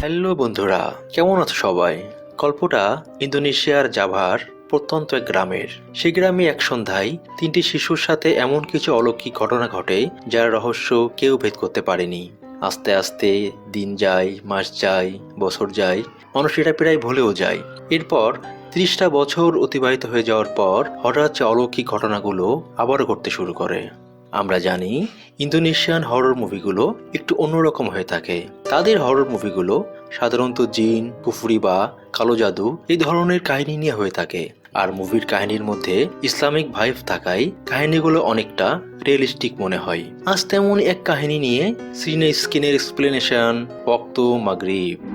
Hello বন্ধুরা, কেমন আছো সবাই? গল্পটা ইন্দোনেশিয়ার জাভার প্রত্যন্ত এক গ্রামের। সেই গ্রামে এক সন্ধ্যায় তিনটি শিশুর সাথে এমন কিছু অলৌকিক ঘটনা ঘটে যার রহস্য কেউ ভেদ করতে পারেনি। আস্তে আস্তে দিন যায়, মাস যায়, বছর যায়, মানুষ এটা প্রায় ভুলেও যায়। এরপর ত্রিশটা বছর অতিবাহিত হয়ে যাওয়ার পর হঠাৎ অলৌকিক ঘটনাগুলো আবারও ঘটতে শুরু করে। আমরা জানি ইন্দোনেশিয়ান হরর মুভিগুলো একটু অন্যরকম হয়ে থাকে। তাদের হরর মুভিগুলো সাধারণত জিন, পুফুরি বা কালো জাদু এই ধরনের কাহিনী নিয়ে হয়ে থাকে। আর মুভির কাহিনীর মধ্যে ইসলামিক ভাইভ থাকায় কাহিনীগুলো অনেকটা রিয়েলিস্টিক মনে হয়। আজ তেমন এক কাহিনী নিয়ে সিনে স্কিনের এক্সপ্লেনেশন ওক্ত মাগরিব।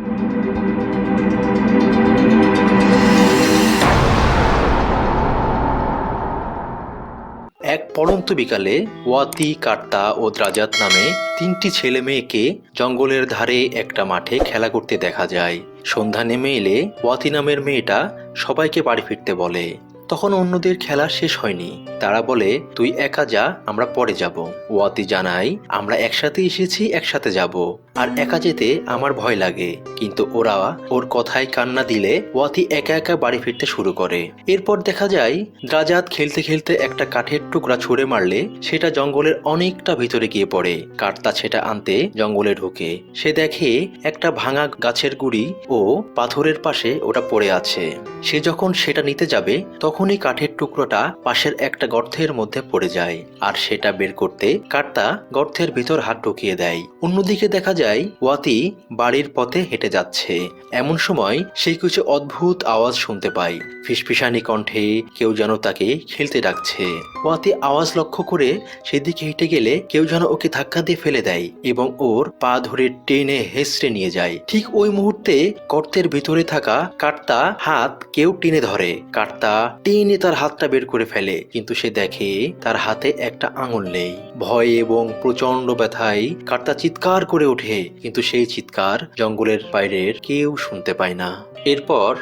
এক পড়ন্ত বিকালে ওয়াতি, কার্তা ও দ্রাজাত নামে তিনটি ছেলে মেয়েকে জঙ্গলের ধারে একটা মাঠে খেলা করতে দেখা যায়। সন্ধ্যা নেমে এলে ওয়াতি নামের মেয়েটা সবাইকে বাড়ি ফিরতে বলে। তখন অন্যদের খেলা শেষ হয়নি। তারা বলে, তুই একা যা, আমরা পরে যাব। ওয়াতি জানাই আমরা একসাথে এসেছি, একসাথে যাব। আর একা যেতে আমার ভয় লাগে, কিন্তু ওরা ওর কথায় কান্না দিলে ওয়াতি একা একা বাড়ি ফিরতে শুরু করে। এরপর দেখা যায়, দ্রাজাত খেলতে খেলতে একটা কাঠের টুকরা ছুঁড়ে মারলে সেটা জঙ্গলের অনেকটা ভিতরে গিয়ে পড়ে। কাঠটা সেটা আনতে জঙ্গলে ঢোকে। সে দেখে একটা ভাঙা গাছের গুড়ি ও পাথরের পাশে ওটা পড়ে আছে। সে যখন সেটা নিতে যাবে, তখনই কাঠের টুকরোটা পাশের একটা গর্তের মধ্যে পড়ে যায়। আর সেটা বের করতে কাঠটা গর্তের ভিতর হাত ঢুকিয়ে দেয়। অন্যদিকে দেখা যায় ওয়াতি বাড়ির পথে হেঁটে যাচ্ছে। এমন সময় সে কিছু অদ্ভুত আওয়াজ শুনতে পায়। ফিসফিসানি কণ্ঠে কেউ যেন তাকে খেলতে ডাকছে। ওয়াতি আওয়াজ লক্ষ্য করে সেদিকে হেঁটে গেলে কেউ যেন ওকে ধাক্কা দিয়ে ফেলে দেয় এবং ওর পা ধরে টেনে হেসড়ে নিয়ে যায়। ঠিক ওই মুহূর্তে গর্তের ভিতরে থাকা কাটতা হাত কেউ টেনে ধরে। কাটতা টেনে তার হাতটা বের করে ফেলে, কিন্তু সে দেখে তার হাতে একটা আঙুল নেই। ভয় এবং প্রচণ্ড ব্যথায় কার্তা চিৎকার করে ওঠে, কিন্তু সেই চিৎকার জঙ্গলের বাইরের কেউ শুনতে পায় না। এরপর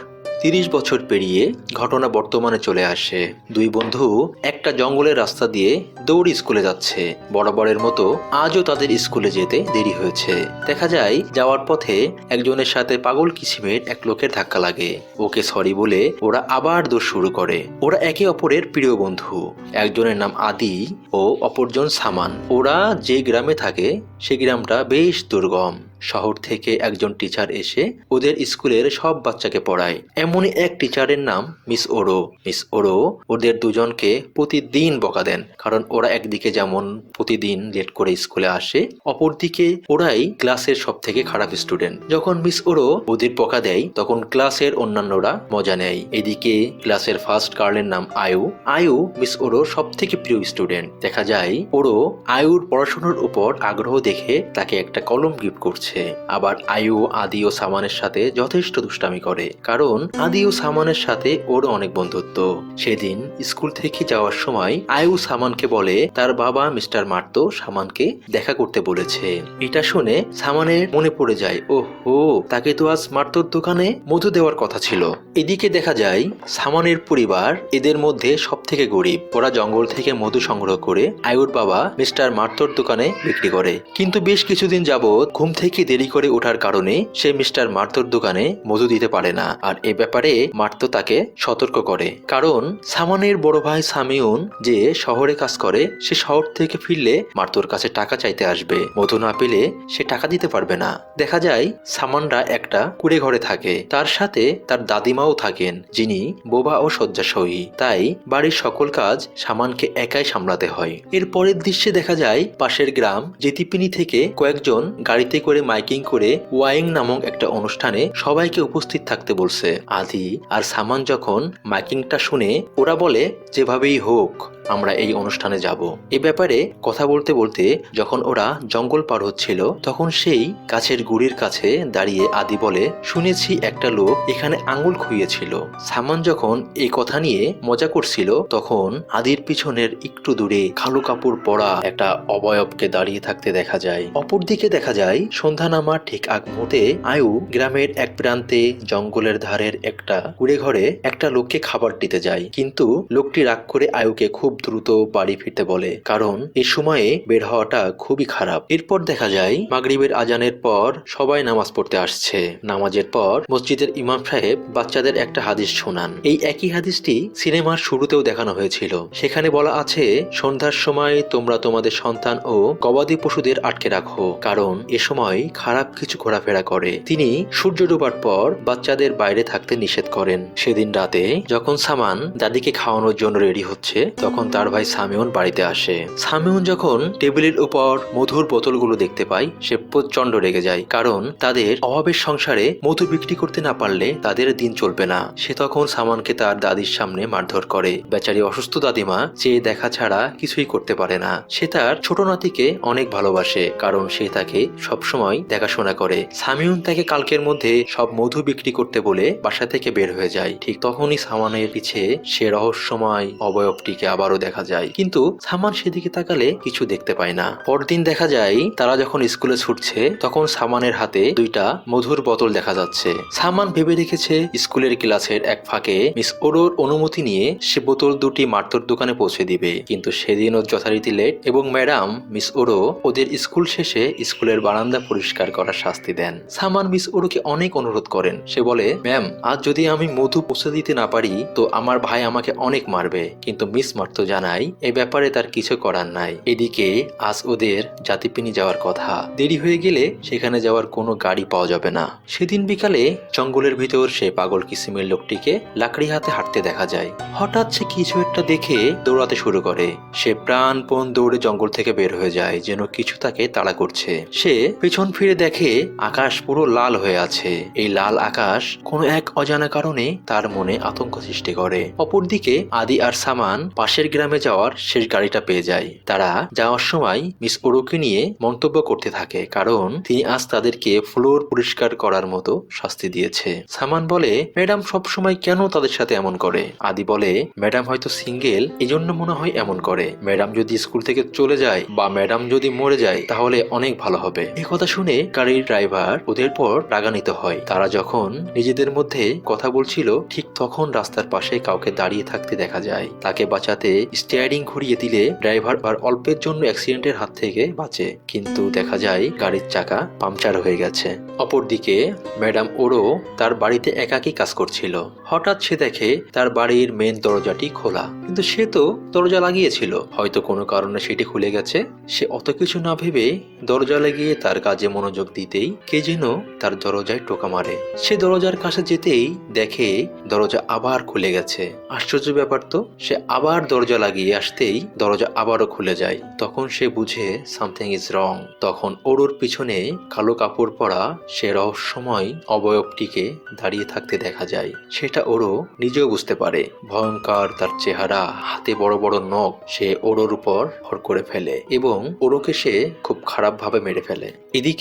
তিরিশ বছর পেরিয়ে ঘটনা বর্তমানে চলে আসে। দুই বন্ধু একটা জঙ্গলের রাস্তা দিয়ে দৌড় স্কুলে যাচ্ছে। বরাবরের মতো আজও তাদের স্কুলে যেতে দেরি হয়েছে। দেখা যায়, যাওয়ার পথে একজনের সাথে পাগল কিসিমের এক লোকের ধাক্কা লাগে। ওকে সরি বলে ওরা আবার দৌড় শুরু করে। ওরা একে অপরের প্রিয় বন্ধু। একজনের নাম আদি ও অপরজন সামান। ওরা যে গ্রামে থাকে, সে গ্রামটা বেশ দুর্গম। শহর থেকে একজন টিচার এসে ওদের স্কুলের সব বাচ্চাকে পড়ায়। এমনই এক টিচারের নাম মিস ওরো মিস ওরো ওদের দুজনকে প্রতিদিন বকা দেন, কারণ ওরা একদিকে যেমন প্রতিদিন লেট করে স্কুলে আসে, অপরদিকে ওরাই ক্লাসের সব থেকে খারাপ স্টুডেন্ট যখন মিস ওরো ওদের বকা দেয়, তখন ক্লাসের অন্যান্যরা মজা নেয়। এদিকে ক্লাসের ফার্স্ট গার্লের নাম আয়ু। আয়ু মিস ওরো সব থেকে প্রিয় স্টুডেন্ট দেখা যায় ওরো আয়ুর পড়াশোনার উপর আগ্রহ দেখে তাকে একটা কলম গিফট করছে। আবার আয়ু, আদি ও সামানের সাথে যথেষ্ট দুষ্টামি করে। কারণ আদি ও সামানের সাথে ওর অনেক বন্ধুত্ব। সেদিন স্কুল থেকে যাওয়ার সময় আয়ু সামানকে বলে, তার বাবা মিস্টার মার্তো সামানকে দেখা করতে বলেছে। এটা শুনে সামানের মনে পড়ে যায় ও হো তাকে তো আজ মার্তোর দোকানে মধু দেওয়ার কথা ছিল। এদিকে দেখা যায়, সামানের পরিবার এদের মধ্যে সব থেকে গরিব। ওরা জঙ্গল থেকে মধু সংগ্রহ করে আয়ুর বাবা মিস্টার মার্তোর দোকানে বিক্রি করে। কিন্তু বেশ কিছুদিন যাবৎ ঘুম থেকে দেরি করে ওঠার কারণে সে মিস্টার মার্তোর দোকানে মধু দিতে পারে না। আর এ ব্যাপারে মার্তো তাকে সতর্ক করে। কারণ সামানের বড় ভাই সামিউন যে শহরে কাজ করে, সে শহর থেকে ফিরলে মার্তোর কাছে টাকা চাইতে আসবে। মধু না পেলে সে টাকা দিতে পারবে না। দেখা যায়, সামানরা একটা কুড়ে ঘরে থাকে। তার সাথে তার দাদিমাও থাকেন, যিনি বোবা ও শয্যাশয়ী। তাই বাড়ির সকল কাজ সামানকে একাই সামলাতে হয়। এর পরের দৃশ্যে দেখা যায়, পাশের গ্রাম জেতিপিনি থেকে কয়েকজন গাড়িতে করে মাইকিং করে ওয়াইং নামক একটা অনুষ্ঠানে সবাইকে উপস্থিত থাকতে বলছে। আদি আর সামান যখন মাইকিংটা শুনে ওরা বলে, যেভাবেই হোক, আমরা এই অনুষ্ঠানে যাব। এ ব্যাপারে কথা বলতে বলতে যখন ওরা জঙ্গল পার হচ্ছিল, তখন সেই গাছের গুড়ির কাছে দাঁড়িয়ে আদি বলে, শুনেছি একটা লোক এখানে আঙুল খুইয়েছিল। সামান যখন এই কথা নিয়ে মজা করছিল, তখন আদির পিছনের একটু দূরে কালো কাপড় পরা একটা অবয়বকে দাঁড়িয়ে থাকতে দেখা যায়। অপরদিকে দেখা যায় সন্ধ্যা নামার ঠিক আগ মুহূর্তে আয়ু গ্রামের এক প্রান্তে জঙ্গলের ধারের একটা কুড়ে ঘরে একটা লোককে খাবার দিতে যায়। কিন্তু লোকটি রাগ করে আয়ুকে খুব দ্রুত বাড়ি ফিরতে বলে, কারণ এ সময়ে বের হওয়াটা খুবই খারাপ। এরপর দেখা যায়, মাগরিবের আজানের পর সবাই নামাজ পড়তে আসছে। নামাজের পর মসজিদের ইমাম সাহেব বাচ্চাদের একটা হাদিস শোনান। এই একই হাদিসটি সিনেমার শুরুতেও দেখানো হয়েছিল। সেখানে বলা আছে, সন্ধ্যার সময় তোমরা তোমাদের সন্তান ও গবাদি পশুদের আটকে রাখো, কারণ এ সময় খারাপ কিছু ঘোরাফেরা করে। তিনি সূর্য ডোবার পর বাচ্চাদের বাইরে থাকতে নিষেধ করেন। সেদিন রাতে যখন সামান দাদিকে খাওয়ানোর জন্য রেডি হচ্ছে, তখন তার ভাই সামিউন বাড়িতে আসে। সামিউন যখন টেবিলের উপর মধুর বোতলগুলো দেখতে পায়, সে প্রচণ্ড রেগে যায়। কারণ তাদের অভাবের সংসারে মধু বিক্রি করতে না পারলে তাদের দিন চলবে না। সে তখন সামানকে তার দাদির সামনে মারধর করে। বেচারি অসুস্থ দাদিমা চেয়ে দেখা ছাড়া কিছুই করতে পারে না। সে তার ছোট নাতিকে অনেক ভালোবাসে, কারণ সে তাকে সবসময় দেখাশোনা করে। সামিউন তাকে কালকের মধ্যে সব মধু বিক্রি করতে বলে বাসা থেকে বের হয়ে যায়। ঠিক তখনই সামানের পিছে সে রহস্যময় অবয়বটিকে আবারও দেখা যায়। কিন্তু সামান সেদিকে তাকালে কিছু দেখতে পায় না। পরদিন দেখা যায়, তারা যখন স্কুলে ছুটছে, তখন সামানের হাতে দুইটা মধুর বোতল দেখা যাচ্ছে। সামান ভেবে রেখেছে স্কুলের ক্লাসের এক ফাঁকে মিস ওরোর অনুমতি নিয়ে সে বোতল দুটি মার্তর দোকানে পৌঁছে দিবে। কিন্তু সেদিনও যথারীতি লেট এবং ম্যাডাম, মিস ওরো, ওদের স্কুল শেষে স্কুলের বারান্দা পরিষ্কার করার শাস্তি দেন। সামান মিস ওরোকে অনেক অনুরোধ করেন। সে বলে, ম্যাম, আজ যদি আমি মধু পৌঁছে দিতে না পারি, তো আমার ভাই আমাকে অনেক মারবে। কিন্তু মিস মার্তো জানাই এ ব্যাপারে তার কিছু করার নাই। এদিকে আজ ওদের জাতিপিনি যাওয়ার কথা। দেরি হয়ে গেলে সেখানে যাওয়ার কোনো গাড়ি পাওয়া যাবে না। সেদিন বিকালে জঙ্গলের ভিতর সে পাগল কিসিমের লোকটিকে লাকড়ি হাতে হাঁটতে দেখা যায়। হঠাৎ সে কিছু একটা দেখে দৌড়াতে শুরু করে। সে প্রাণপণ দৌড়ে জঙ্গল থেকে বের হয়ে যায়, যেন কিছু তাকে তাড়া করছে। সে পেছন ফিরে দেখে আকাশ পুরো লাল হয়ে আছে। এই লাল আকাশ কোনো এক অজানা কারণে তার মনে আতঙ্ক সৃষ্টি করে। অপরদিকে আদি আর সামান পাশের গ্রামে যাওয়ার শেষ গাড়িটা পেয়ে যায়। তারা যাওয়ার সময় মিস ওরোকে নিয়ে মন্তব্য করতে থাকে, কারণ তিনি আজ তাদেরকে ফ্লোর পরিষ্কার করার মতো শাস্তি দিয়েছে। সামান বলে, ম্যাডাম সবসময় কেন তাদের সাথে এমন করে? আদি বলে, ম্যাডাম হয়তো সিঙ্গেল, এজন্য মনে হয় এমন করে। ম্যাডাম যদি স্কুল থেকে চলে যায় বা ম্যাডাম যদি মরে যায়, তাহলে অনেক ভালো হবে। এই কথা শুনে গাড়ির ড্রাইভার ওদের পর রাগান্বিত হয়। তারা যখন নিজেদের মধ্যে কথা বলছিল, ঠিক তখন রাস্তার পাশে কাউকে দাঁড়িয়ে থাকতে দেখা যায়। তাকে বাঁচাতে স্টিয়ারিং ঘুরিয়ে দিলে ড্রাইভার আর অল্পের জন্য অ্যাক্সিডেন্টের হাত থেকে বাঁচে। কিন্তু দেখা যায় গাড়ির চাকা পাংচার হয়ে গেছে। অপরদিকে, ম্যাডাম ওরও তার বাড়িতে একাকী কাজ করছিল। হঠাৎ সে দেখে তার বাড়ির মেন দরজাটি খোলা। কিন্তু সে তো দরজা লাগিয়েছিল। হয়তো কোনো কারণে সেটি খুলে গেছে। সে অত কিছু না ভেবে দরজা লাগিয়ে তার কাজে মনোযোগ দিতেই কে যেন তার দরজায় টোকা মারে। সে দরজার কাছে যেতেই দেখে দরজা আবার খুলে গেছে। আশ্চর্য ব্যাপার তো, সে আবার দরজা লাগিয়ে আসতেই দরজা আবারও খুলে যায়। তখন সে বুঝে সামথিং ইজ রং। তখন ওরোর পিছনে কালো কাপড় পরা সে রহস্যময় অবয়বটিকে দাঁড়িয়ে থাকতে দেখা যায়। সেটা ওরও নিজেও বুঝতে পারে। ভয়ঙ্কর তার চেহারা, হাতে বড় বড় নখ সে ওরোর উপর ভর করে ফেলে এবং ওরোকে সে খুব খারাপভাবে মেরে ফেলে। এদিকে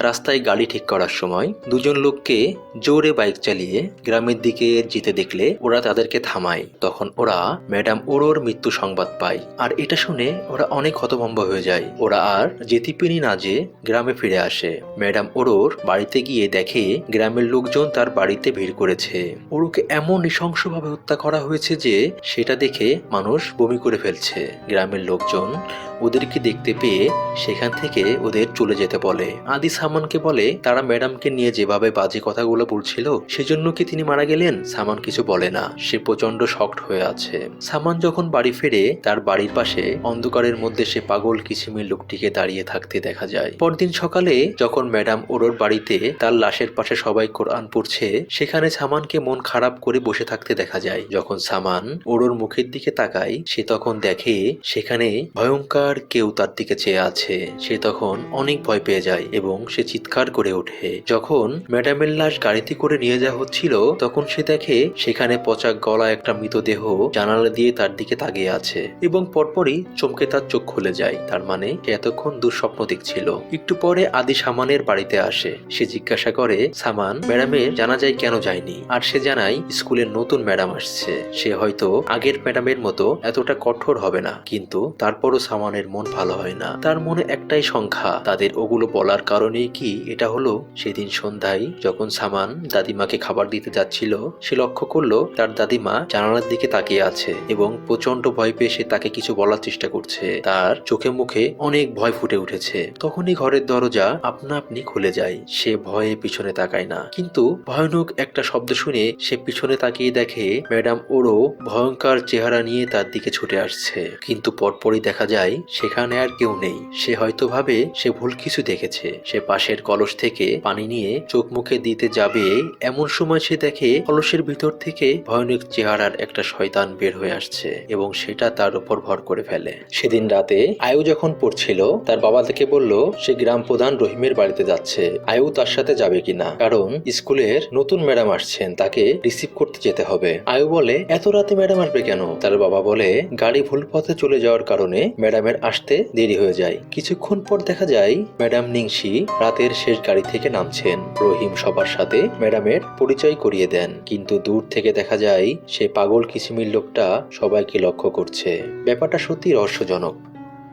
রাস্তায় গাড়ি ঠিক করার সময় দুজন লোককে জোরে বাইক চালিয়ে গ্রামের দিকে যেতে দেখলে ওরা তাদেরকে থামায়। তখন ওরা ম্যাডাম ওরোর মৃত্যু সংবাদ পায়। আর এটা শুনে ওরা অনেক হতভম্ব হয়ে যায়। ওরা আর যেতিপিনি না যে গ্রামে ফিরে আসে। ম্যাডাম ওরোর বাড়িতে গিয়ে দেখে গ্রামের লোকজন তার বাড়িতে ভিড় করেছে। ওরুকে এমন নৃশংসভাবে হত্যা করা হয়েছে যে সেটা দেখে মানুষ বমি করে ফেলছে। গ্রামের লোকজন ওদেরকে দেখতে পেয়ে সেখান থেকে ওদের চলে যেতে বলে। আদি সামানকে বলে, তারা ম্যাডামকে নিয়ে যেভাবে বাজে কথাগুলো বলছিল, সেজন্য কি তিনি মারা গেলেন? সামান কিছু বলে না। সে প্রচণ্ড শক্ট হয়ে আছে। সামান যখন বাড়ি ফেরে, তার বাড়ির পাশে অন্ধকারের মধ্যে সে পাগল কিসিমের লোকটিকে দাঁড়িয়ে থাকতে দেখা যায়। পরদিন সকালে যখন ম্যাডাম ওরোর বাড়িতে তার লাশের পাশে সবাই কোরআন পড়ছে, সেখানে সামানকে মন খারাপ করে বসে থাকতে দেখা যায়। যখন সামান ওরোর মুখের দিকে তাকায়, সে তখন দেখে সেখানে ভয়ঙ্কর কেউ তার দিকে চেয়ে আছে, সে তখন অনেক ভয় পেয়ে যায় এবং সে চিৎকার করে ওঠে। যখন ম্যাডামের লাশ গাড়িতে করে নিয়ে যাওয়া হচ্ছিল, তখন সে দেখে সেখানে পচা গলা একটা মৃতদেহ জানালা দিয়ে তার দিকে তাকিয়ে আছে এবং পরপরই চমকে তার চোখ খুলে যায়। তার মানে সে এতক্ষণ দুঃস্বপ্ন দেখছিল। একটু পরে আদি সামানের বাড়িতে আসে। সে জিজ্ঞাসা করে, সামান, ম্যাডামের জানা যায় কেন যায়নি? আর সে জানায়, স্কুলের নতুন ম্যাডাম আসছে। সে হয়তো আগের ম্যাডামের মতো এতটা কঠোর হবে না। কিন্তু তারপরও সামানের সামানের মন ভালো হয় না। তার মনে একটাই সংখ্যা। তাদের ওগুলো বলার কারণেই কি এটা হলো? সেদিন সন্ধ্যায় যখন সামান দাদিমাকে খাবার দিতে যাচ্ছিল, সে লক্ষ্য করল তার দাদিমা জানালার দিকে তাকিয়ে আছে এবং প্রচণ্ড ভয় পেয়ে সে তাকে কিছু বলার চেষ্টা করছে। তার চোখে মুখে অনেক ভয় ফুটে উঠেছে। তখনই ঘরের দরজা আপনা আপনি খুলে যায়। সে ভয়ে পিছনে তাকায় না। কিন্তু ভয়ানক একটা শব্দ শুনে সে পিছনে তাকিয়ে দেখে ম্যাডাম ওরও ভয়ঙ্কর চেহারা নিয়ে তার দিকে ছুটে আসছে। কিন্তু পরপরই দেখা যায় সেখানে আর কেউ নেই। সে হয়তো ভাবে সে ভুল কিছু দেখেছে। সে পাশের কলস থেকে পানি নিয়ে চোখ মুখে দিতে যাবে, এমন সময় সে দেখে কলসের ভিতর থেকে ভয়ানক চেহারার একটা শয়তান বের হয়ে আসছে এবং সেটা তার উপর ভর করে ফেলে। সেদিন রাতে আয়ু যখন পড়ছিল, তার বাবা থেকে বলল, সে গ্রাম প্রধান রহিমের বাড়িতে যাচ্ছে। আয়ু তার সাথে যাবে কিনা? কারণ স্কুলের নতুন ম্যাডাম আসছেন, তাকে রিসিভ করতে যেতে হবে। আয়ু বলে, এত রাতে ম্যাডাম আসবে কেন? তার বাবা বলে, গাড়ি ভুল পথে চলে যাওয়ার কারণে ম্যাডামের আসতে দেরি হয়ে যায়। কিছুক্ষণ পর দেখা যায়, ম্যাডাম নিংশি রাতের শেষ গাড়ি থেকে নামছেন। রহিম সবার সাথে ম্যাডামের পরিচয় করিয়ে দেন। কিন্তু দূর থেকে দেখা যায়, সে পাগল কিসিমির লোকটা সবাইকে লক্ষ্য করছে। ব্যাপারটা সত্যি রহস্যজনক।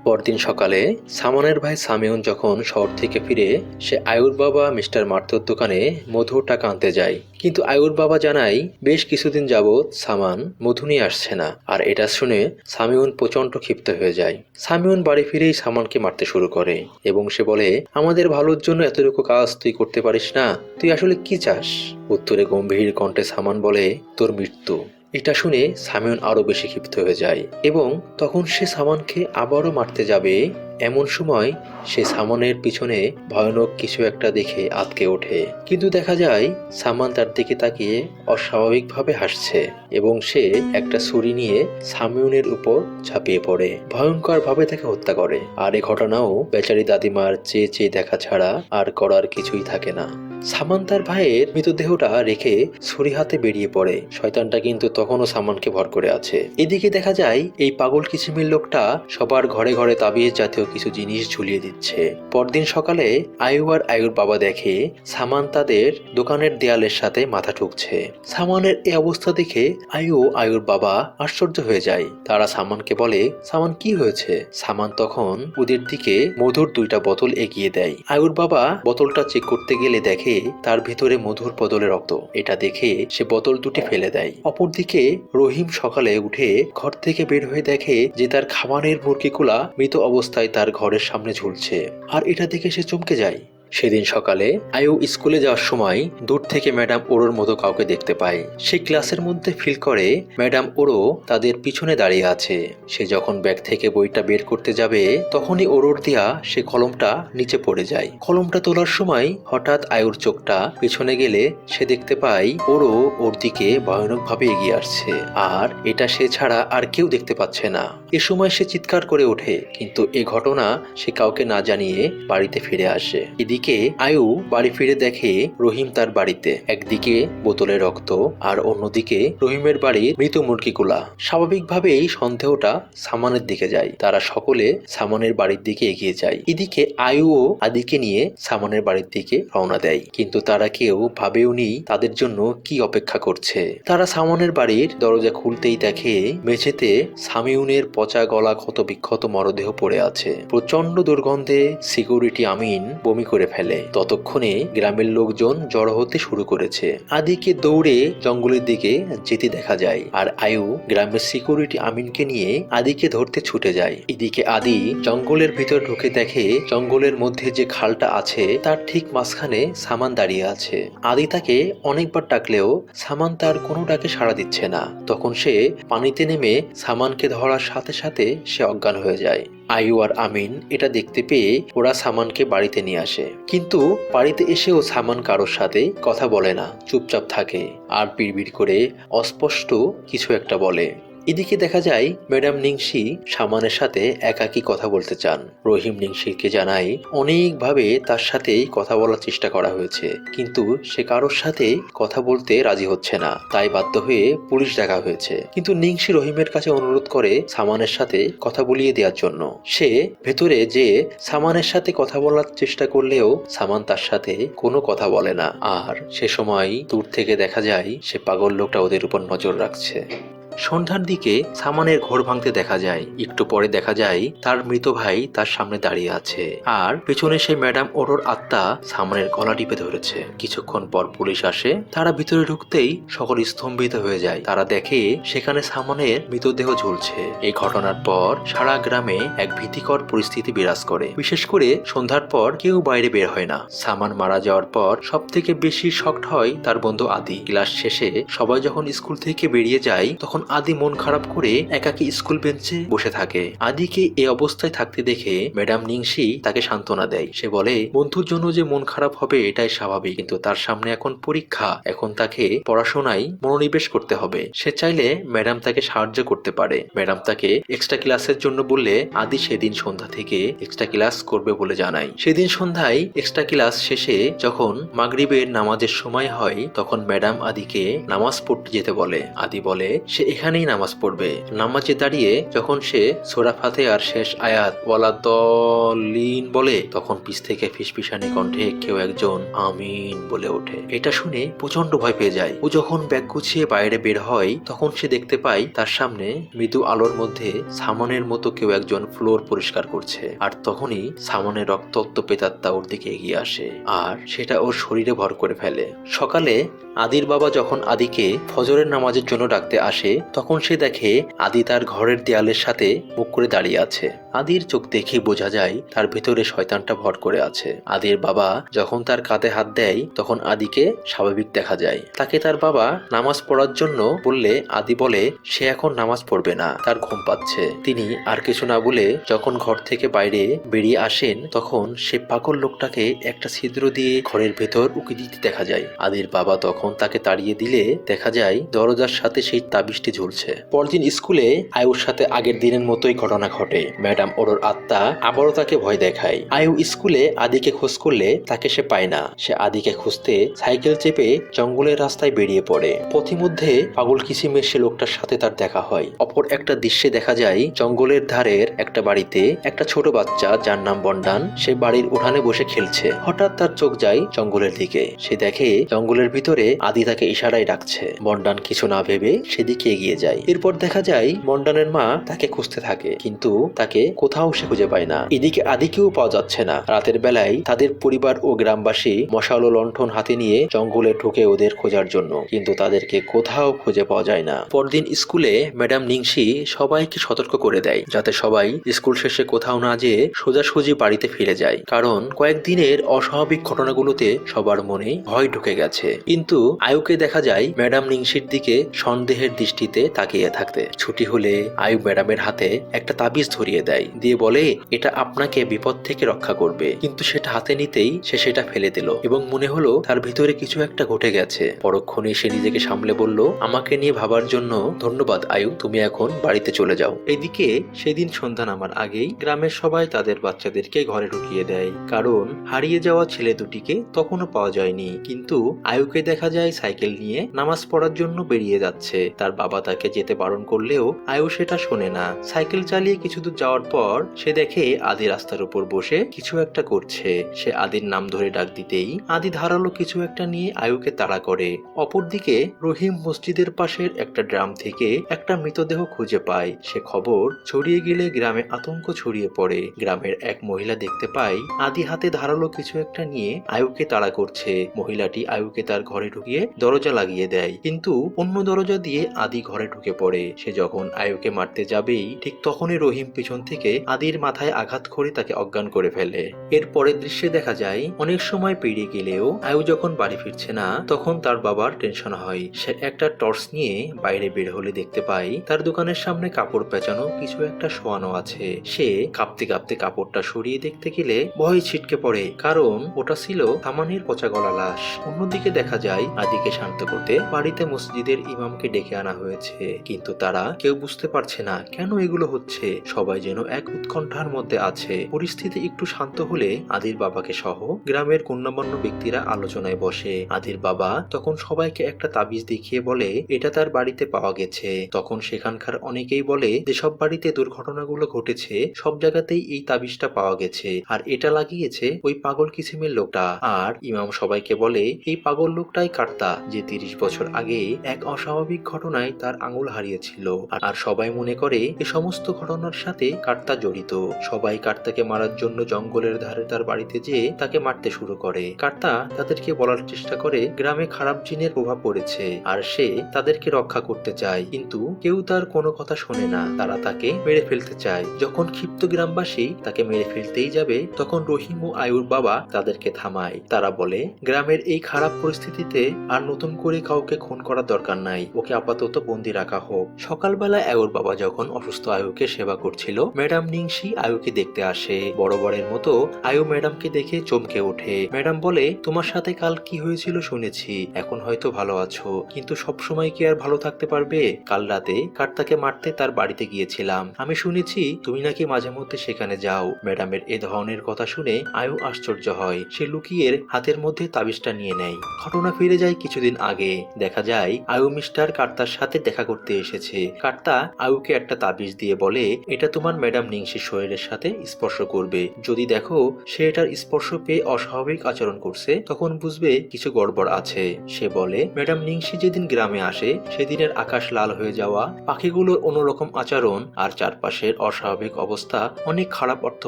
পরদিন সকালে সামনের ভাই সামিউন যখন শহর থেকে ফিরে, সে আয়ুর বাবা মিস্টার মার্থর দোকানে মধুর টাকা আনতে যায়। কিন্তু আয়ুর বাবা জানায়, বেশ কিছুদিন যাবৎ সামান মধু নিয়ে আসছে না। আর এটা শুনে সামিউন প্রচণ্ড ক্ষিপ্ত হয়ে যায়। সামিউন বাড়ি ফিরেই সামানকে মারতে শুরু করে এবং সে বলে, আমাদের ভালোর জন্য এতটুকু কাজ তুই করতে পারিস না। তুই আসলে কি চাস? উত্তরে গম্ভীর কণ্ঠে সামান বলে, তোর মৃত্যু। এটা শুনে সামিউন আরও বেশি ক্ষিপ্ত হয়ে যায় এবং তখন সে সামানকে আবারও মারতে যাবে। এমন সময় সে সামনের পিছনে ভয়ানক কিছু একটা দেখে আতকে ওঠে। কিন্তু দেখা যায়, সামান তার দিকে তাকিয়ে অস্বাভাবিকভাবে হাসছে এবং সে একটা ছুরি নিয়ে সামিউনের উপর ঝাঁপিয়ে পড়ে। ভয়ঙ্কর ভাবে তাকে হত্যা করে। আর এ ঘটনাও বেচারি দাদিমার চেয়ে চেয়ে দেখা ছাড়া আর করার কিছুই থাকে না। সামান তার ভাইয়ের মৃতদেহটা রেখে ছুরি হাতে বেরিয়ে পড়ে। শয়তানটা কিন্তু তখনও সামানকে ভর করে আছে। এদিকে দেখা যায়, এই পাগল কিসিমের লোকটা সবার ঘরে ঘরে তাবিজ জাতীয় কিছু জিনিস ঝুলিয়ে দিচ্ছে। পরদিন সকালে আয়ু আর আয়ুর বাবা দেখে সামান তাদের দোকানের দেয়ালের সাথে মাথা ঠুকছে। সামানের এই অবস্থা দেখে আয়ু আয়ুর বাবা আশ্চর্য হয়ে যায়। তারা সামানকে বলে, সামান, কি হয়েছে? সামান তখন ওদের দিকে মধুর দুইটা বোতল এগিয়ে দেয়। আয়ুর বাবা বোতলটা চেক করতে গেলে দেখে তার ভিতরে মধুর বদলে রক্ত। এটা দেখে সে বোতল দুটি ফেলে দেয়। অপরদিকে রহিম সকালে উঠে ঘর থেকে বের হয়ে দেখে যে তার খাবারের মুরগিগুলা মৃত অবস্থায় তার ঘরের সামনে ঝুলছে আর এটা দেখে সে চমকে যায়। সেদিন সকালে আয়ু স্কুলে যাওয়ার সময় দূর থেকে ম্যাডাম ওরোর মতো কাউকে দেখতে পায়। সে ক্লাসের মধ্যে ফিল করে, ম্যাডাম ওরো তাদের পিছনে দাঁড়িয়ে আছে। সে যখন ব্যাগ থেকে বইটা বের করতে যাবে, তখনই ওরোর দিয়া সে কলমটা নিচে পড়ে যায়। কলমটা তোলার সময় হঠাৎ আয়ুর চোখটা পিছনে গেলে সে দেখতে পায়, ওরো ওর দিকে ভয়ানকভাবে এগিয়ে আসছে। আর এটা সে ছাড়া আর কেউ দেখতে পাচ্ছে না। এ সময় সে চিৎকার করে ওঠে, কিন্তু এ ঘটনা সে কাউকে না জানিয়ে বাড়িতে ফিরে আসে। এদিকে আয়ু বাড়ি ফিরে দেখে রহিম তার বাড়িতে, একদিকে বোতলে রক্ত আর অন্যদিকে রহিমের বাড়ির মৃত মুরগিগুলা। স্বাভাবিকভাবেই সন্দেহটা সামানের দিকে যায়। তারা সকলে সামানের বাড়ির দিকে এগিয়ে যায়। এদিকে আয়ু ও আদিকে নিয়ে সামানের বাড়ির দিকে রওনা দেয়। কিন্তু তারা কেউ ভাবেও নি তাদের জন্য কি অপেক্ষা করছে। তারা সামানের বাড়ির দরজা খুলতেই দেখে মেঝেতে সামিউনের পচা গলা ক্ষত বিক্ষত মরদেহ পড়ে আছে। প্রচণ্ড দুর্গন্ধে সিকিউরিটি আমিন বমি করে ফেলে। ততক্ষণে গ্রামের লোকজন জড়ো হতে শুরু করেছে। আদিকে দৌড়ে জঙ্গলের দিকে যেতে দেখা যায়। আর আয়ু গ্রামের সিকিউরিটি আমিনকে নিয়ে আদিকে ধরতে ছুটে যায়। এদিকে আদি জঙ্গলের ভিতর ঢুকে দেখে জঙ্গলের মধ্যে যে খালটা আছে, তার ঠিক মাঝখানে সামান দাঁড়িয়ে আছে। আদি তাকে অনেকবার ডাকলেও সামান তার কোনো ডাকে সাড়া দিচ্ছে না। তখন সে পানিতে নেমে সামানকে ধরার সাথে সাথে সে অজ্ঞান হয়ে যায়। আয়ু আর আমিন এটা দেখতে পেয়ে ওরা সামানকে বাড়িতে নিয়ে আসে। কিন্তু বাড়িতে এসেও সামান কারোর সাথে কথা বলে না, চুপচাপ থাকে আর বিড়বিড় করে অস্পষ্ট কিছু একটা বলে। এদিকে দেখা যায়, ম্যাডাম নিংসি সামানের সাথে একাকী কথা বলতে চান। রহিম নিংসিকে জানায়, অনেকভাবে তার সাথে কথা বলার চেষ্টা করা হয়েছে। কিন্তু সে কারোর সাথে কথা বলতে রাজি হচ্ছে না। তাই বাধ্য হয়ে পুলিশ ডাকা হয়েছে। কিন্তু নিংসি রহিমের কাছে অনুরোধ করে সামানের সাথে কথা বলিয়ে দেওয়ার জন্য। সে ভেতরে যে সামানের সাথে কথা বলার চেষ্টা করলেও সামান তার সাথে কোনো কথা বলে না। আর সে সময় দূর থেকে দেখা যায়, সে পাগল লোকটা ওদের উপর নজর রাখছে। সন্ধ্যার দিকে সামানের ঘোর ভাঙতে দেখা যায়। একটু পরে দেখা যায়, তার মৃত ভাই তার সামনে দাঁড়িয়ে আছে। আর পেছনে সেই ম্যাডাম ওরোর আত্মা সামানের গলা টিপে ধরেছে। কিছুক্ষণ পর পুলিশ আসে। তারা ভিতরে ঢুকতেই সকল স্তম্ভিত হয়ে যায়। তারা দেখে সেখানে সামানের মৃতদেহ ঝুলছে। এই ঘটনার পর সারা গ্রামে এক ভীতিকর পরিস্থিতি বিরাজ করে। বিশেষ করে সন্ধ্যার পর কেউ বাইরে বের হয় না। সামান মারা যাওয়ার পর সব থেকে বেশি শক্ট হয় তার বন্ধু আদি। ক্লাস শেষে সবাই যখন স্কুল থেকে বেরিয়ে যায়, তখন আদি মন খারাপ করে একাকি স্কুল বেঞ্চে বসে থাকে। আদিকে এই অবস্থায় থাকতে দেখে ম্যাডাম নিংসি তাকে সান্ত্বনা দেয়। সে বলে, বন্ধুর জন্য যে মন খারাপ হবে এটাই স্বাভাবিক, কিন্তু তার সামনে এখন পরীক্ষা। এখন তাকে পড়াশোনায় মনোনিবেশ করতে হবে। সে চাইলে ম্যাডাম তাকে সাহায্য করতে পারে। ম্যাডাম তাকে এক্সট্রা ক্লাসের জন্য বললে আদি সেদিন সন্ধ্যা থেকে এক্সট্রা ক্লাস করবে বলে জানায়। সেদিন সন্ধ্যায় এক্সট্রা ক্লাস শেষে যখন মাগরিবের নামাজের সময় হয়, তখন ম্যাডাম আদিকে নামাজ পড়তে যেতে বলে। আদি বলে, সে এখানেই নামাজ পড়বে। নামাজে দাঁড়িয়ে যখন সে সোরা আর শেষ আয়াত ওয়ালা দলিন বলে, তখন পিছ থেকে ফিসফিসানি কণ্ঠে কেউ একজন আমিন বলে ওঠে। এটা শুনে প্রচণ্ড ভয় পেয়ে যায়। ও যখন ব্যাগ গুছিয়ে বাইরে বের হয়, তখন সে দেখতে পায় তার সামনে মৃদু আলোর মধ্যে সামনের মতো কেউ একজন ফ্লোর পরিষ্কার করছে। আর তখনই সামনের রক্তাক্ত পেতাত্তা ওর দিকে এগিয়ে আসে আর সেটা ওর শরীরে ভর করে ফেলে। সকালে আদির বাবা যখন আদিকে ফজরের নামাজের জন্য ডাকতে আসে তখন সে দেখে আদি তার ঘরের দেয়ালের সাথে মুখ করে দাঁড়িয়ে আছে। আদির চোখ দেখে বোঝা যায় তার ভেতরে শয়তানটা ভর করে আছে। আদির বাবা যখন তার কাঁধে হাত দেয়, তখন আদিকে স্বাভাবিক দেখা যায়। তাকে তার বাবা নামাজ পড়ার জন্য বললে, আদি বলে, সে এখন নামাজ পড়বে না, তার ঘুম পাচ্ছে। তিনি আর কিছু না বলে যখন ঘর থেকে বাইরে বেরিয়ে আসেন, তখন সে পাগল লোকটাকে একটা ছিদ্র দিয়ে ঘরের ভেতর উকি দিতে দেখা যায়। আদির বাবা তখন তাকে তাড়িয়ে দিলে দেখা যায়, দরজার সাথে সেই তাবিজটি ঝুলছে। পরদিন স্কুলে আয়ুর সাথে আগের দিনের মতোই ঘটনা ঘটে। ম্যাডাম ওরর আত্মা আবারও তাকে ভয় দেখায়। আয়ু স্কুলে আদিকে খোঁজ করলে তাকে সে পায় না। সে আদিকে খুঁজতে সাইকেল চেপে জঙ্গলের রাস্তায় বেরিয়ে পড়ে। পথিমধ্যে পাগল কিসিমের সে লোকটার সাথে তার দেখা হয়। অপর একটা দৃশ্যে দেখা যায়, জঙ্গলের ধারের একটা বাড়িতে একটা ছোট বাচ্চা যার নাম বন্ডান, সে বাড়ির উঠানে বসে খেলছে। হঠাৎ তার চোখ যায় জঙ্গলের দিকে। সে দেখে জঙ্গলের ভিতরে আদি তাকে ইশারায় ডাকছে। বন্ডান কিছু না ভেবে সেদিকে এগিয়ে যায়। এরপর দেখা যায় বন্ডানের মা তাকে খুঁজতে থাকে, কিন্তু তাকে কোথাও সে খুঁজে পায় না। এদিকে আদিকেও পাওয়া যাচ্ছে না। রাতের বেলায় তাদের পরিবার ও গ্রামবাসী মশাল ও লণ্ঠন হাতে নিয়ে জঙ্গলে ঢুকে ওদের খোঁজার জন্য, কিন্তু তাদেরকে কোথাও খুঁজে পাওয়া যায় না। পরদিন স্কুলে ম্যাডাম নিংসি সবাইকে সতর্ক করে দেয়, যাতে সবাই স্কুল শেষে কোথাও না যেয়ে সোজাসুজি বাড়িতে ফিরে যায়। কারণ কয়েকদিনের অস্বাভাবিক ঘটনাগুলোতে সবার মনে ভয় ঢুকে গেছে। কিন্তু আয়ুকে দেখা যায়, ম্যাডাম নিংসির দিকে সন্দেহের দৃষ্টিতে তাকিয়ে থাকতে। ছুটি হলে আয়ু ম্যাডামের হাতে একটা তাবিজ ধরিয়ে দেয়, দিয়ে বলে, এটা আপনাকে বিপদ থেকে রক্ষা করবে। কিন্তু সেটা হাতে নিতেই সে সেটা ফেলে দিল এবং মনে হলো তার ভিতরে কিছু একটা ঘটে গেছে। পরক্ষণে সে নিজেকে সামলে বলল, আমাকে নিয়ে ভাবার জন্য ধন্যবাদ আয়ু তুমি এখন বাড়িতে চলে যাও। এদিকে সেদিন সন্ধ্যা নামার আগেই গ্রামের সবাই তাদের বাচ্চাদেরকে ঘরে ঢুকিয়ে দেয়। কারণ হারিয়ে যাওয়া ছেলে দুটিকে তখনও পাওয়া যায়নি। কিন্তু আয়ুকে দেখা যায় সাইকেল নিয়ে নামাজ পড়ার জন্য বেরিয়ে যাচ্ছে। তার বাবা তাকে যেতে বারণ করলেও আয়ু সেটা শোনে না। সাইকেল চালিয়ে কিছু দূর যাওয়ার পর সে দেখে আদি রাস্তার উপর বসে কিছু একটা করছে। সে আদির নাম ধরে ডাক দিতেই আদি ধারালো কিছু একটা নিয়ে আয়ুকে তাড়া করে। অপরদিকে রহিম মসজিদের পাশের একটা ড্রাম থেকে একটা মৃতদেহ খুঁজে পায়। সে খবর ছড়িয়ে গেলে গ্রামে আতঙ্ক ছড়িয়ে পড়ে। গ্রামের এক মহিলা দেখতে পায় আদি হাতে ধারালো কিছু একটা নিয়ে আয়ুকে তাড়া করছে। মহিলাটি আয়ুকে তার ঘরে ঢুকিয়ে দরজা লাগিয়ে দেয়। কিন্তু অন্য দরজা দিয়ে আদি ঘরে ঢুকে পড়ে। সে যখন আয়ুকে মারতে যাবেই, ঠিক তখনই রহিম পিছন থেকে আদির মাথায় আঘাত করে তাকে অজ্ঞান করে ফেলে। এর পরের দৃশ্যে দেখা যায়, অনেক সময় পেরিয়ে গেলেও আয়ু যখন বাড়ি ফিরছে না, তখন তার বাবার টেনশন হয়। সে একটা টর্চ নিয়ে বাইরে বের হলে দেখতে পায়, তার দোকানের সামনে কাপড় পেঁচানো কিছু একটা শোয়ানো আছে। সে কাঁপতে কাঁপতে কাপড়টা সরিয়ে দেখতে গেলে ভয় ছিটকে পড়ে, কারণ ওটা ছিল থামানির পচা গলা লাশ। অন্যদিকে দেখা যায়, আদিকে শান্ত করতে বাড়িতে মসজিদের ইমামকে ডেকে আনা হয়েছে। কিন্তু তারা কেউ বুঝতে পারছে না কেন এগুলো হচ্ছে। সবাই যেন এক উৎকণ্ঠার মধ্যে আছে। পরিস্থিতি একটু শান্ত হলে আদির বাবাকে সহ গ্রামের গণ্যমান্য ব্যক্তিরা আলোচনায় বসে। আদির বাবা তখন সবাইকে একটা তাবিজ দেখিয়ে বলে, এটা তার বাড়িতে পাওয়া গেছে। তখন সেখানকার অনেকেই বলে, যেসব বাড়িতে দুর্ঘটনাগুলো ঘটেছে, সব জায়গাতেই এই তাবিজটা পাওয়া গেছে। আর এটা লাগিয়েছে ওই পাগল কিসিমের লোকটা। আর ইমাম সবাইকে বলে, এই পাগল লোকটাই কার্তা, যে তিরিশ বছর আগে এক অস্বাভাবিক ঘটনায় তার তার আঙুল হারিয়েছিল। আর- সবাই মনে করে এ সমস্ত ঘটনার সাথে কার্তা জড়িত। সবাই কার্তাকে মারার জন্য জঙ্গলের ধারে তার বাড়িতে যেয়ে তাকে মারতে শুরু করে। কার্তা তাদেরকে বলার চেষ্টা করে গ্রামে খারাপ জিনের প্রভাব পড়েছে। আর সে তাদেরকে রক্ষা করতে চায়। কিন্তু কেউ তার কোনো কথা শোনে না। তারা তাকে মেরে ফেলতে চায়। যখন ক্ষিপ্ত গ্রামবাসী তাকে মেরে ফেলতেই যাবে, তখন রহিম ও আয়ুর বাবা তাদেরকে থামায়। তারা বলে, গ্রামের এই খারাপ পরিস্থিতিতে আর নতুন করে কাউকে খুন করার দরকার নাই। ওকে আপাতত বন্দি রাখা হোক। সকালবেলা আয়ুর বাবা যখন অসুস্থ আয়ুকে সেবা করছিল, ম্যাডাম নিংসি আয়ুকে দেখতে আসে। বরাবরের মতো আয়ু ম্যাডামকে দেখে চমকে ওঠে। ম্যাডাম বলে, তোমার সাথে কাল কি হয়েছিল শুনেছি। এখন হয়তো ভালো আছো। কিন্তু সব সময় কি আর ভালো থাকতে পারবে? কাল রাতে কার্তাকে মারতে তার বাড়িতে গিয়েছিলাম। আমি শুনেছি তুমি নাকি মাঝে মধ্যে সেখানে যাও। ম্যাডামের এ ধরনের কথা শুনে আয়ু আশ্চর্য হয়। সে লুকিয়ে হাতের মধ্যে তাবিজটা নিয়ে নেয়। ঘটনা ফিরে যায় কিছুদিন আগে। দেখা যায়, আয়ু মিস্টার কার্তার সাথে দেখা করতে এসেছে। কার্তা আয়ুকে একটা তাবিজ দিয়ে বলে, এটা তোমার ম্যাডাম নিংসির শরীরের সাথে স্পর্শ করবে। যদি দেখো সে এটার স্পর্শ পেয়ে অস্বাভাবিক আচরণ করছে, তখন বুঝবে কিছু গড়বড় আছে। সে বলে, ম্যাডাম নিংসি যেদিন গ্রামে আসে, সেদিনের আকাশ লাল হয়ে যাওয়া, পাখিগুলোর অন্যরকম আচরণ, আর চারপাশের অস্বাভাবিক অবস্থা অনেক খারাপ অর্থ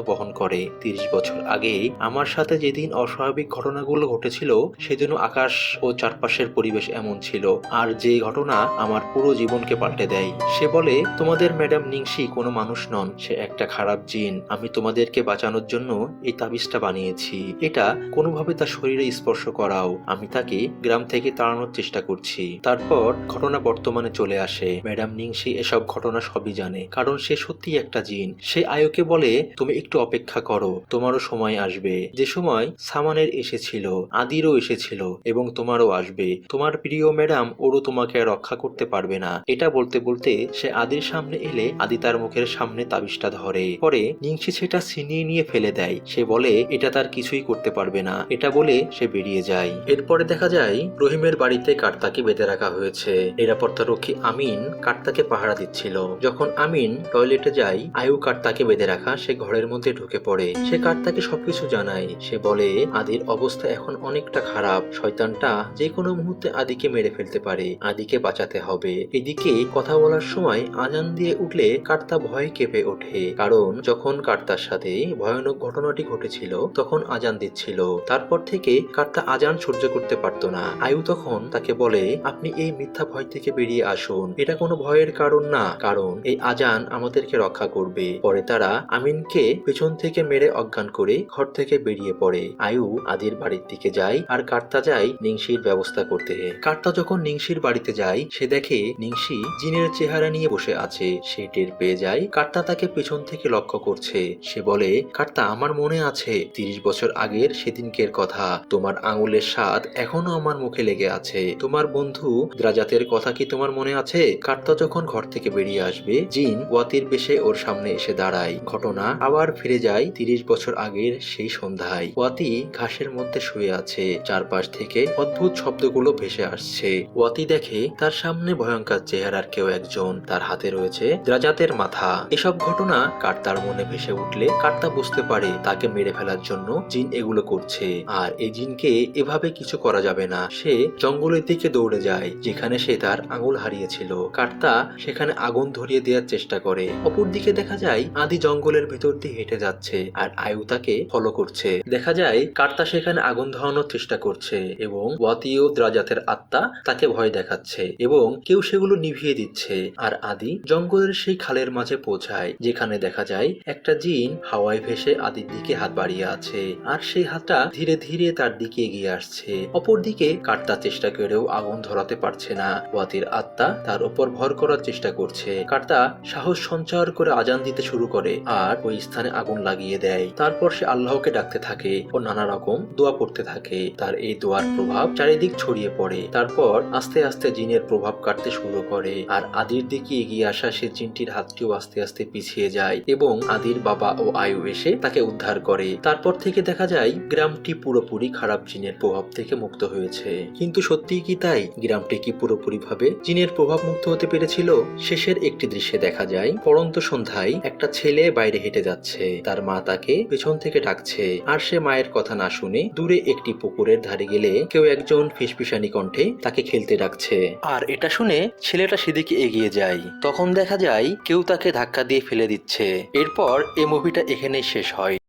বহন করে। তিরিশ বছর আগে আমার সাথে যেদিন অস্বাভাবিক ঘটনাগুলো ঘটেছিল, সেদিনও আকাশ ও চারপাশের পরিবেশ এমন ছিল। আর যে ঘটনা আমার পুরো জীবনকে পাল্টে দেয়। সে বলে, তোমাদের ম্যাডাম নিংসি কোনো মানুষ নন, সে একটা খারাপ জিন। আমি তোমাদেরকে বাঁচানোর জন্য এই তাবিজটা বানিয়েছি। এটা কোনোভাবে তার শরীরে স্পর্শ করাও। আমি তাকে গ্রাম থেকে তাড়ানোর চেষ্টা করছি। তারপর ঘটনা বর্তমানে চলে আসে। ম্যাডাম নিংসি এসব ঘটনা সবই জানে, কারণ সে সত্যি একটা জিন। সে আয়ুকে বলে, তুমি একটু অপেক্ষা করো, তোমারও সময় আসবে। যে সময় সামানের এসেছিল, আদিরও এসেছিল, এবং তোমারও আসবে। তোমার প্রিয় ম্যাডাম, ওরও তোমাকে রক্ষা করতে পারবে না। এটা বলতে বলতে সে আদির সামনে এলে আদি তার মুখের সামনে তাবিজটা ধরে। পরে নিংসি সেটা ছিনিয়ে নিয়ে ফেলে দেয়। সে বলে, এটা তার কিছুই করতে পারবে না। এটা বলে সে বেরিয়ে যায়। এরপরে দেখা যায়, রহিমের বাড়িতে কার্তাকে বেঁধে রাখা হয়েছে। নিরাপত্তা রক্ষী আমিন কার্তাকে পাহারা দিচ্ছিল। যখন আমিন টয়লেটে যায়, আয়ু কার্তাকে বেঁধে রাখা সে ঘরের মধ্যে ঢুকে পড়ে। সে কার্তাকে সবকিছু জানায়। সে বলে, আদির অবস্থা এখন অনেকটা খারাপ। শয়তানটা যে কোনো মুহূর্তে আদিকে মেরে ফেলতে পারে। আদিকে বাঁচাতে হবে। এদিকে কথা বলার সময় আজান দিয়ে উঠলে কার্তা ভয়ে কেঁপে ওঠে। কারণ যখন কার্তার সাথে ভয়ানক ঘটনাটি ঘটেছিল, তখন আজান দিচ্ছিল। তারপর থেকে কার্তা আজান সহ্য করতে পারতো না। আয়ু তখন তাকে বলে, আপনি এই মিথ্যা ভয় থেকে বেরিয়ে আসুন। এটা কোনো ভয়ের কারণ না। কারণ এই আজান আমাদেরকে রক্ষা করবে। পরে তারা আমিনকে পেছন থেকে মেরে অজ্ঞান করে ঘর থেকে বেরিয়ে পড়ে। আয়ু আদির বাড়ির দিকে যায় আর কার্তা যায় নিংশির ব্যবস্থা করতে। কার্তা যখন নিংশির বাড়িতে যায়, সে দেখে নিংসি জিনের চেহারা নিয়ে বসে আছে। সে টের পেয়ে যায়, কার্তা তাকে পেছন থেকে লক্ষ্য করছে। সে বলে, কার্তা, আমার মনে আছে, তিরিশ বছর আগের সেদিনকের কথা। তোমার আঙুলের স্বাদ এখনও আমার মুখে লেগে আছে। তোমার বন্ধু দ্রাজাতের কথা কি তোমার মনে আছে? কার্তা যখন ঘর থেকে বেরিয়ে আসবে, জিন ওয়াতির বেশে ওর সামনে এসে দাঁড়ায়। ঘটনা আবার ফিরে যায় তিরিশ বছর আগের সেই সন্ধ্যায়। ওয়াতি ঘাসের মধ্যে শুয়ে আছে। চারপাশ থেকে অদ্ভুত শব্দগুলো ভেসে আসছে। ওয়াতি দেখে তার সামনে ভয়ঙ্কর চেহারার কেউ একজন তার হাতে রয়েছে দ্রাজাতের মাথা। এসব ঘটনা কার্তার মনে ভেসে উঠলে কার্তা বুঝতে পারে তাকে মেরে ফেলার জন্য জিন এগুলো করছে। আর এই জিনকে এভাবে কিছু করা যাবে না। সে জঙ্গলের দিকে দৌড়ে যায়, যেখানে সে তার আঙুল হারিয়েছিল। কার্তা সেখানে আগুন ধরিয়ে দেওয়ার চেষ্টা করে। অপরদিকে দেখা যায়, আদি জঙ্গলের ভেতর দিয়ে হেঁটে যাচ্ছে আর আয়ু তাকে ফলো করছে। দেখা যায়, কার্তা সেখানে আগুন ধরানোর চেষ্টা করছে এবং ওয়াতি ও দ্রাজাতের আত্মা তাকে ভয় দেখাচ্ছে এবং কেউ সেগুলো নিভিয়ে দিচ্ছে। আর আদি জঙ্গলের সেই খালের মাঝে পৌঁছায়, যেখানে দেখা যায় একটা জিন হাওয়ায় ভেসে আদির দিকে হাত বাড়িয়ে আছে। আর সেই হাতটা ধীরে ধীরে তার দিকে এগিয়ে আসছে। অপরদিকে কার্তা চেষ্টা করেও আগুন ধরাতে পারছে না। ওয়াতির আত্মা তার উপর ভর করার চেষ্টা করছে। কার্তা সাহস সঞ্চার করে আজান দিতে শুরু করে আর ওই স্থানে আগুন লাগিয়ে দেয়। তারপর সে আল্লাহকে ডাকতে থাকে ও নানা রকম দোয়া পড়তে থাকে। তার এই দোয়ার প্রভাব চারিদিক ছড়িয়ে পড়ে। তারপর আস্তে আস্তে জিনের প্রভাব কাটতে শুরু করে। আর আদির দিকে এগিয়ে আসা সে জিনটির হাতটিও আস্তে আস্তে পিছিয়ে যায় এবং আদির বাবা ও আয়ু এসে তাকে উদ্ধার করে। তারপর থেকে দেখা যায়, গ্রামটি পুরোপুরি খারাপ জিনের প্রভাব থেকে মুক্ত হয়েছে। কিন্তু সত্যি কি তাই? গ্রামটি কি পুরোপুরি ভাবে জিনের প্রভাব মুক্ত হতে পেরেছিল? শেষের একটি দৃশ্যে দেখা যায়, পরন্ত সন্ধ্যায় একটা ছেলে বাইরে হেঁটে যাচ্ছে। তার মা তাকে পেছন থেকে ডাকছে। আর সে মায়ের কথা না শুনে দূরে একটি পুকুরের ধারে গেলে কেউ একজন ফিসফিসানি কণ্ঠে তাকে খেলতে ডাকছে। আর এটা শুনে ছেলেটা সেদিকে এগিয়ে যায়। তখন দেখা যায় কেউ তাকে ধাক্কা দিয়ে ফেলে দিচ্ছে। এরপর এ মুভিটা এখানেই শেষ হয়।